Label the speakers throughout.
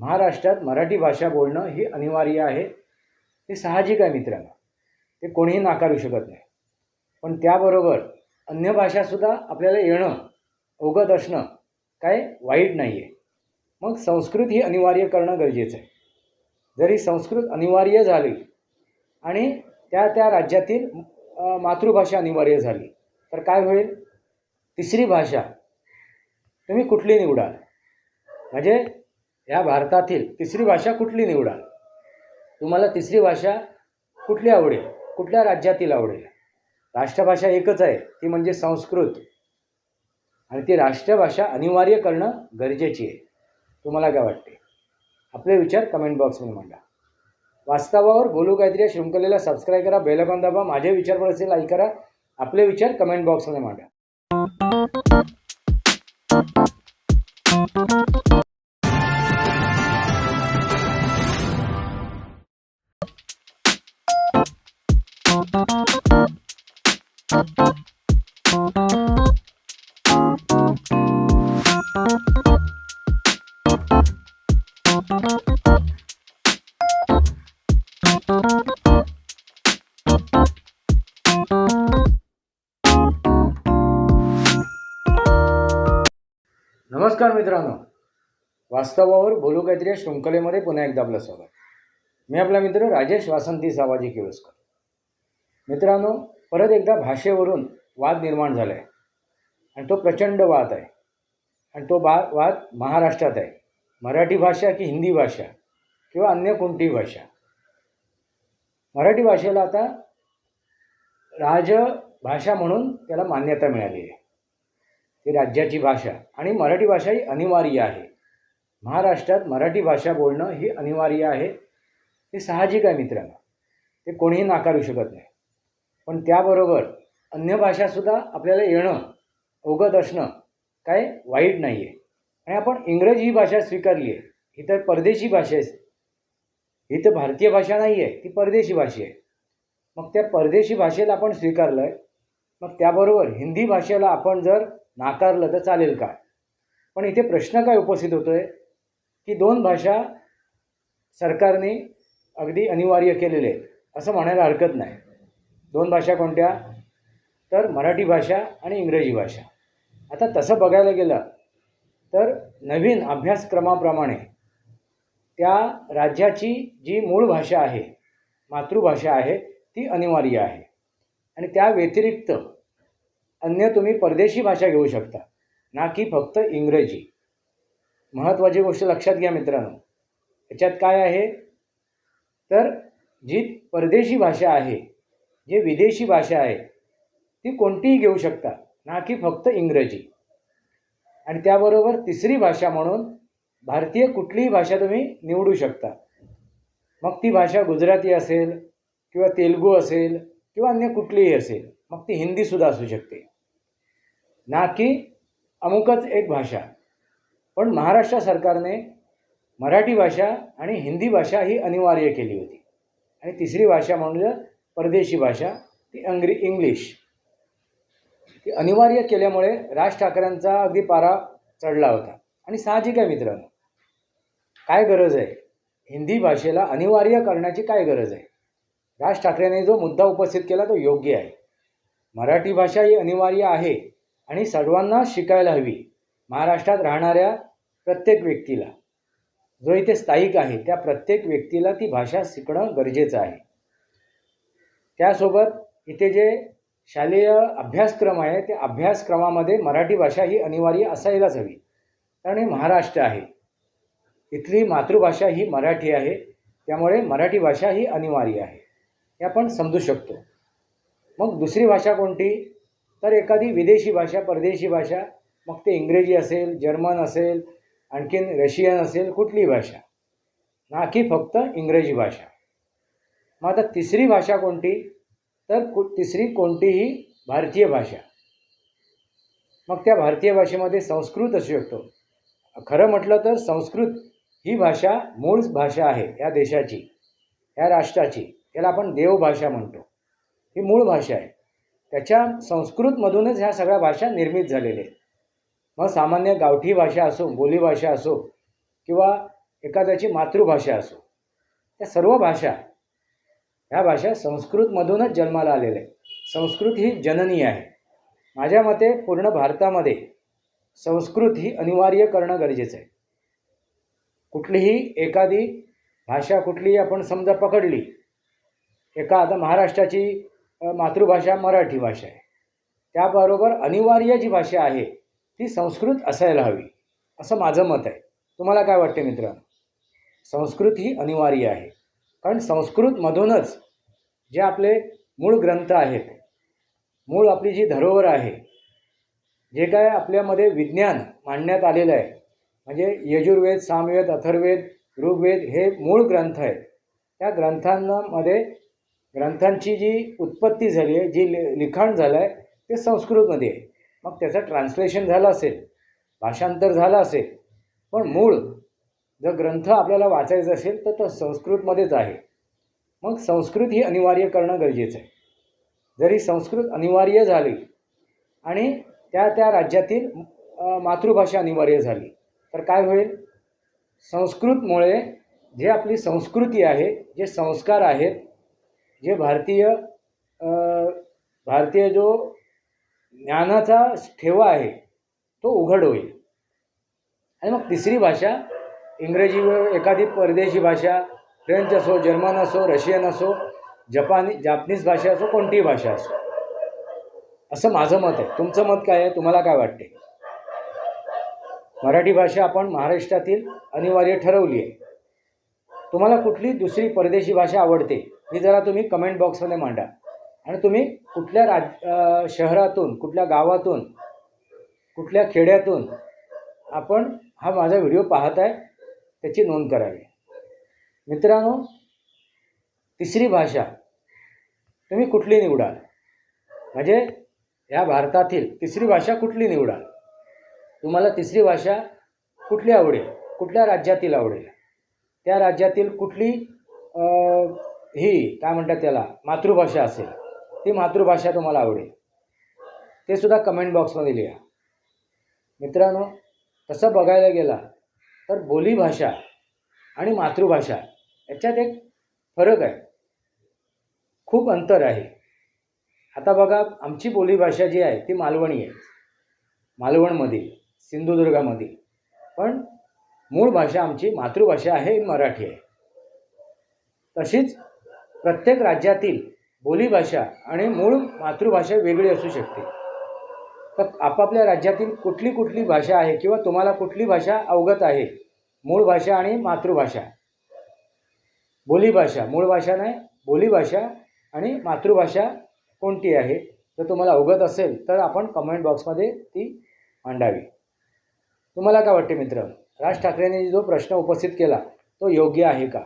Speaker 1: महाराष्ट्रात मराठी भाषा बोलणं ही अनिवार्य आहे. हे साहजिक आहे मित्रांनो. ते कोणीही नाकारू शकत नाही. पण त्याबरोबर अन्य भाषासुद्धा आपल्याला येणं अवगत असणं काय वाईट नाही आहे मग संस्कृत ही अनिवार्य करणं गरजेचं आहे. जरी संस्कृत अनिवार्य झाली आणि त्या त्या राज्यातील मातृभाषा अनिवार्य झाली तर काय होईल? तिसरी भाषा तुम्ही कुठली निवडाल? म्हणजे या भारतातील तिसरी भाषा कुठली निवडाल तुम्हाला तिसरी भाषा कुठली आवडेल? कुठल्या राज्यातील आवडेल? राष्ट्रभाषा एकच आहे ती म्हणजे संस्कृत. आणि ती राष्ट्रभाषा अनिवार्य करणं गरजेची आहे. तुम्हाला काय वाटते? आपले विचार कमेंट बॉक्समध्ये मांडा. वास्तवावर बोलू काहीतरी या शृंखलेला सबस्क्राईब करा बेलकॉन दाबा माझे विचार पण असेल लाईक करा. आपले विचार कमेंट बॉक्समध्ये मांडा. नमस्कार मित्रांनो. वास्तवावर बोलू काहीतरी शृंखलेमध्ये पुन्हा एकदा आपलं स्वागत. मी आपला मित्र राजेश वासंती सावाजी किळसकर मित्रांनो परत एकदा भाषेवरून वाद निर्माण झाला आहे आणि तो प्रचंड वाद आहे. आणि तो बा वाद महाराष्ट्रात आहे. मराठी भाषा की हिंदी भाषा किंवा अन्य कोणतीही भाषा. मराठी भाषेला आता राजभाषा म्हणून त्याला मान्यता मिळाली आहे. ती राज्याची भाषा आणि मराठी भाषा ही अनिवार्य आहे. महाराष्ट्रात मराठी भाषा बोलणं ही अनिवार्य आहे. हे साहजिक आहे मित्रांनो. ते कोणीही नाकारू शकत नाही. पण त्याबरोबर अन्य भाषासुद्धा आपल्याला येणं अवगत असणं काय वाईट नाही आहे आणि आपण इंग्रजी ही भाषा स्वीकारली आहे. ही तर परदेशी भाषा आहे. ही तर भारतीय भाषा नाही आहे ती परदेशी भाषा आहे. मग त्या परदेशी भाषेला आपण स्वीकारलं आहे मग त्याबरोबर हिंदी भाषेला आपण जर नाकारलं तर चालेल काय? पण इथे प्रश्न काय उपस्थित होतो आहे की दोन भाषा सरकारने अगदी अनिवार्य केलेले आहेत असं म्हणायला हरकत नाही. दोन भाषा कोणत्या? तर मराठी भाषा आणि इंग्रजी भाषा. आता तसं बघायला गेलं तर नवीन अभ्यासक्रमाप्रमाणे त्या राज्याची जी मूळ भाषा आहे मातृभाषा आहे ती अनिवार्य आहे. आणि त्या व्यतिरिक्त अन्य तुम्ही परदेशी भाषा घेऊ शकता ना की फक्त इंग्रजी. महत्त्वाची गोष्ट लक्षात घ्या मित्रांनो. याच्यात काय आहे? तर जी परदेशी भाषा आहे जे विदेशी भाषा आहे ती कोणतीही घेऊ शकता ना की फक्त इंग्रजी. आणि त्याबरोबर तिसरी भाषा म्हणून भारतीय कुठलीही भाषा तुम्ही निवडू शकता. मग ती भाषा गुजराती असेल किंवा तेलगू असेल किंवा अन्य कुठलीही असेल मग ती हिंदीसुद्धा असू शकते. ना की अमुकच एक भाषा. पण महाराष्ट्र सरकारने मराठी भाषा आणि हिंदी भाषा ही अनिवार्य केली होती. आणि तिसरी भाषा म्हणजे परदेशी भाषा ती अंग्री इंग्लिश. ती अनिवार्य केल्यामुळे राज ठाकरेंचा अगदी पारा चढला होता. आणि साहजिक आहे मित्रांनो. काय गरज आहे? हिंदी भाषेला अनिवार्य करण्याची काय गरज आहे? राज ठाकरेंनी जो मुद्दा उपस्थित केला तो योग्य आहे. मराठी भाषा ही अनिवार्य आहे आणि सर्वांना शिकायला हवी. महाराष्ट्रात राहणाऱ्या प्रत्येक व्यक्तीला. जो इथे स्थायिक आहे त्या प्रत्येक व्यक्तीला ती भाषा शिकणं गरजेचं आहे. त्यासोबत इथे जे शालेय अभ्यासक्रम आहे ते अभ्यासक्रमामध्ये मराठी भाषा ही अनिवार्य असायलाच हवी. कारण हे महाराष्ट्र आहे. इथली मातृभाषा ही मराठी आहे. त्यामुळे मराठी भाषा ही अनिवार्य आहे. हे आपण समजू शकतो. मग दुसरी भाषा कोणती? तर एखादी विदेशी भाषा परदेशी भाषा. मग ते इंग्रजी असेल जर्मन असेल आणखीन रशियन असेल कुठली भाषा? ना की फक्त इंग्रजी भाषा. मग आता तिसरी भाषा कोणती? तर कु तिसरी कोणतीही भारतीय भाषा. मग त्या भारतीय भाषेमध्ये संस्कृत असू शकतो. खरं म्हटलं तर संस्कृत ही भाषा मूळ भाषा आहे या देशाची या राष्ट्राची याला आपण देवभाषा म्हणतो. ही मूळ भाषा आहे. त्याच्या संस्कृतमधूनच ह्या सगळ्या भाषा निर्मित झालेल्या आहेत. मग सामान्य गावठी भाषा असो बोलीभाषा असो किंवा एखाद्याची मातृभाषा असो त्या सर्व भाषा ह्या भाषा संस्कृतमधूनच जन्माला आलेल्या आहे संस्कृत ही जननी आहे. माझ्या मते पूर्ण भारतामध्ये संस्कृत ही अनिवार्य करणं गरजेचं आहे. कुठलीही एखादी भाषा कुठलीही आपण समजा पकडली एका आता महाराष्ट्राची मातृभाषा मराठी भाषा आहे. त्याबरोबर अनिवार्य जी भाषा आहे ती संस्कृत असायला हवी असं माझं मत आहे. तुम्हाला काय वाटते मित्रांनो? संस्कृत ही अनिवार्य आहे. कारण संस्कृतमधूनच जे आपले मूळ ग्रंथ आहेत मूळ आपली जी धरोहर आहे जे काय आपल्यामध्ये विज्ञान मांडण्यात आलेलं आहे म्हणजे यजुर्वेद सामवेद अथर्वेद ऋग्वेद हे मूळ ग्रंथ आहेत. त्या ग्रंथांमध्ये ग्रंथांची जी उत्पत्ती झाली आहे जी लि लिखाण झालं आहे ते संस्कृतमध्ये आहे. मग त्याचं ट्रान्सलेशन झालं असेल भाषांतर झालं असेल पण मूळ जर ग्रंथ आपल्याला वाचायचा असेल तर तो संस्कृतमध्येच आहे. मग संस्कृत ही अनिवार्य करणं गरजेचं आहे. जरी संस्कृत अनिवार्य झाली आणि त्या त्या राज्यातील मातृभाषा अनिवार्य झाली तर काय होईल? संस्कृतमुळे जे आपली संस्कृती आहे जे संस्कार आहेत जे भारतीय भारतीय जो ज्ञानाचा ठेवा आहे तो उघड होईल. आणि मग तिसरी भाषा इंग्रजी व एखादी परदेशी भाषा फ्रेंच असो जर्मन असो रशियन असो जपानी जापनीज भाषा असो कोणतीही भाषा असो. असं माझं मत आहे. तुमचं मत काय आहे? तुम्हाला काय वाटते? मराठी भाषा आपण महाराष्ट्रातील अनिवार्य ठरवली आहे. तुम्हाला कुठली दुसरी परदेशी भाषा आवडते? ही जरा तुम्ही कमेंट बॉक्समध्ये मांडा. आणि तुम्ही कुठल्या राज शहरातून कुठल्या गावातून कुठल्या खेड्यातून आपण हा माझा व्हिडिओ पाहत आहे त्याची नोंद करावी. मित्रांनो तिसरी भाषा तुम्ही कुठली निवडाल? म्हणजे या भारतातील तिसरी भाषा कुठली निवडाल? तुम्हाला तिसरी भाषा कुठली आवडेल? कुठल्या राज्यातील आवडेल? त्या राज्यातील कुठली ही काय म्हणतात त्याला मातृभाषा असेल ती मातृभाषा तुम्हाला आवडेल. ते सुद्धा कमेंट बॉक्समध्ये लिहा. मित्रांनो तसं बघायला गेला तर बोलीभाषा आणि मातृभाषा याच्यात एक फरक आहे. खूप अंतर आहे. आता बघा आमची बोलीभाषा जी आहे ती मालवणी आहे. मालवणमधील सिंधुदुर्गामधील. पण मूळ भाषा आमची मातृभाषा आहे मराठी आहे. तशीच प्रत्येक राज्यातील बोलीभाषा आणि मूळ मातृभाषा वेगळी असू शकते. तर आपापल्या राज्यातील कुठली कुठली भाषा आहे किंवा तुम्हाला कुठली भाषा अवगत आहे? मूळ भाषा आणि मातृभाषा. बोलीभाषा मूळ भाषा नाही बोलीभाषा आणि मातृभाषा कोणती आहे? जर तुम्हाला अवगत असेल तर आपण कमेंट बॉक्समध्ये ती मांडावी. तुम्हाला काय वाटते मित्र? राज ठाकरेंनी जो प्रश्न उपस्थित केला तो योग्य आहे का?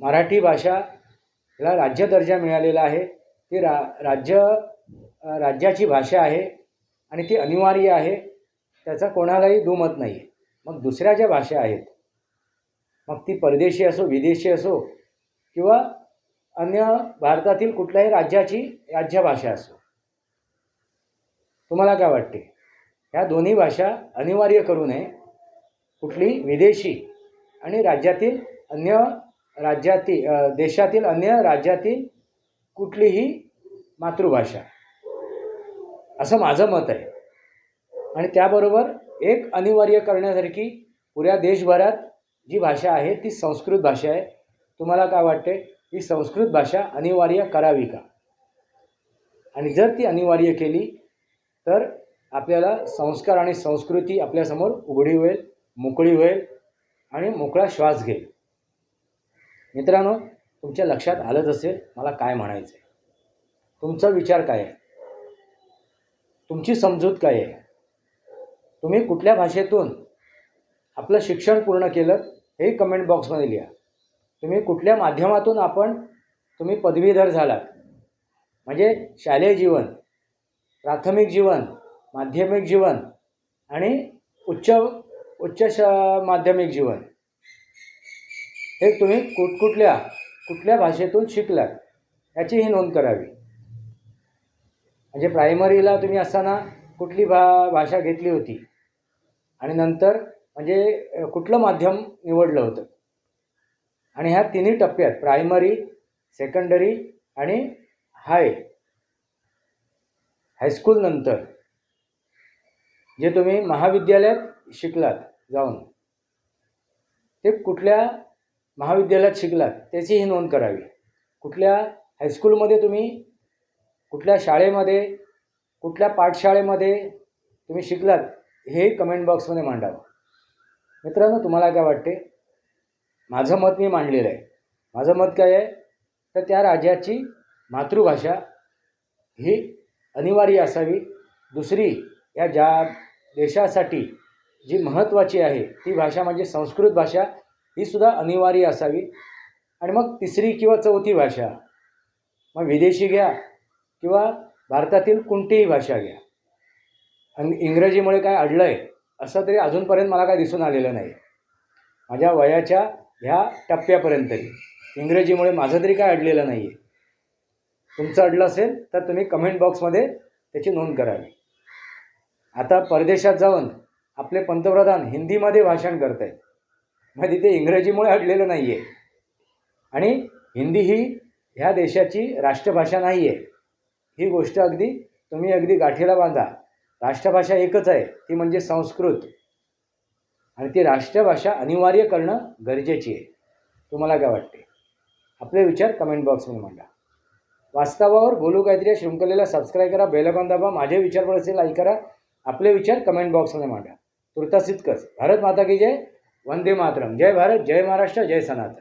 Speaker 1: मराठी भाषा ला राज्य दर्जा मिळालेला आहे. ती रा राज्य राज्याची भाषा आहे आणि ती अनिवार्य आहे त्याचा कोणालाही दुमत नाही आहे मग दुसऱ्या ज्या भाषा आहेत मग ती परदेशी असो विदेशी असो किंवा अन्य भारतातील कुठल्याही राज्याची राज्यभाषा असो तुम्हाला काय वाटते? ह्या दोन्ही भाषा अनिवार्य करू नये कुठली विदेशी आणि राज्यातील अन्य राज्यातील देशातील अन्य राज्यातील कुठलीही मातृभाषा. असं माझं मत आहे. आणि त्याबरोबर एक अनिवार्य करण्यासारखी पुऱ्या देशभरात जी भाषा आहे ती संस्कृत भाषा आहे. तुम्हाला काय वाटते ही संस्कृत भाषा अनिवार्य करावी का? आणि जर ती अनिवार्य केली तर आपल्याला संस्कार आणि संस्कृती आपल्यासमोर उघडी होईल मोकळी होईल आणि मोकळा श्वास घेईल. मित्रांनो तुमच्या लक्षात आलंच असेल मला काय म्हणायचं आहे तुमचा विचार काय आहे? तुमची समजूत काय आहे? तुम्ही कुठल्या भाषेतून आपलं शिक्षण पूर्ण केलं हे कमेंट बॉक्समध्ये लिहा. तुम्ही कुठल्या माध्यमातून आपण तुम्ही पदवीधर झालात? म्हणजे शालेय जीवन प्राथमिक जीवन माध्यमिक जीवन आणि उच्च उच्च श माध्यमिक जीवन. हे तुम्ही कुठकुठल्या कुठल्या भाषेतून शिकलात? याची ही नोंद करावी. म्हणजे प्रायमरीला तुम्ही असताना कुठली भा भाषा घेतली होती? आणि नंतर म्हणजे कुठलं माध्यम निवडलं होतं? आणि ह्या तिन्ही टप्प्यात प्रायमरी सेकंडरी आणि हाय हायस्कूलनंतर जे तुम्ही महाविद्यालयात शिकलात जाऊन ते कुठल्या महाविद्यालयात शिकलात त्याचीही नोंद करावी. कुठल्या हायस्कूलमध्ये तुम्ही कुठल्या शाळेमध्ये कुठल्या पाठशाळेमध्ये तुम्ही शिकलात हे कमेंट बॉक्समध्ये मांडावं. मित्रांनो तुम्हाला काय वाटते? माझं मत मी मांडलेलं आहे. माझं मत काय आहे? तर त्या राज्याची मातृभाषा ही अनिवार्य असावी. दुसरी या ज्या देशासाठी जी महत्त्वाची आहे ती भाषा म्हणजे संस्कृत भाषा ही सुद्धा अनिवार्य असावी. आणि मग तिसरी किंवा चौथी भाषा मग विदेशी घ्या किंवा भारतातील कोणतीही भाषा घ्या. आणि इंग्रजीमुळे काय अडलं आहे असं तरी अजूनपर्यंत मला काय दिसून आलेलं नाही. माझ्या वयाच्या ह्या टप्प्यापर्यंत तरी इंग्रजीमुळे माझं तरी काय अडलेलं नाही आहे तुमचं अडलं असेल तर तुम्ही कमेंट बॉक्समध्ये त्याची नोंद करावी आता परदेशात जाऊन आपले पंतप्रधान हिंदीमध्ये भाषण करत आहेत मग तिथे इंग्रजीमुळे अडलेलं नाही आहे आणि हिंदी ही ह्या देशाची राष्ट्रभाषा नाही आहे ही गोष्ट अगदी तुम्ही अगदी गाठीला बांधा. राष्ट्रभाषा एकच आहे ती म्हणजे संस्कृत. आणि ती राष्ट्रभाषा अनिवार्य करणं गरजेची आहे. तुम्हाला काय वाटते? आपले विचार कमेंट बॉक्समध्ये मांडा. वास्तवावर बोलू काहीतरी या शृंखलेला सबस्क्राईब करा बेलकॉन दाबा माझे विचार पण असेल लाईक करा. आपले विचार कमेंट बॉक्समध्ये मांडा. तुर्तास इतकंच. भारत माता की जय वंदे मातरम. जय भारत जय महाराष्ट्र जय सनातन.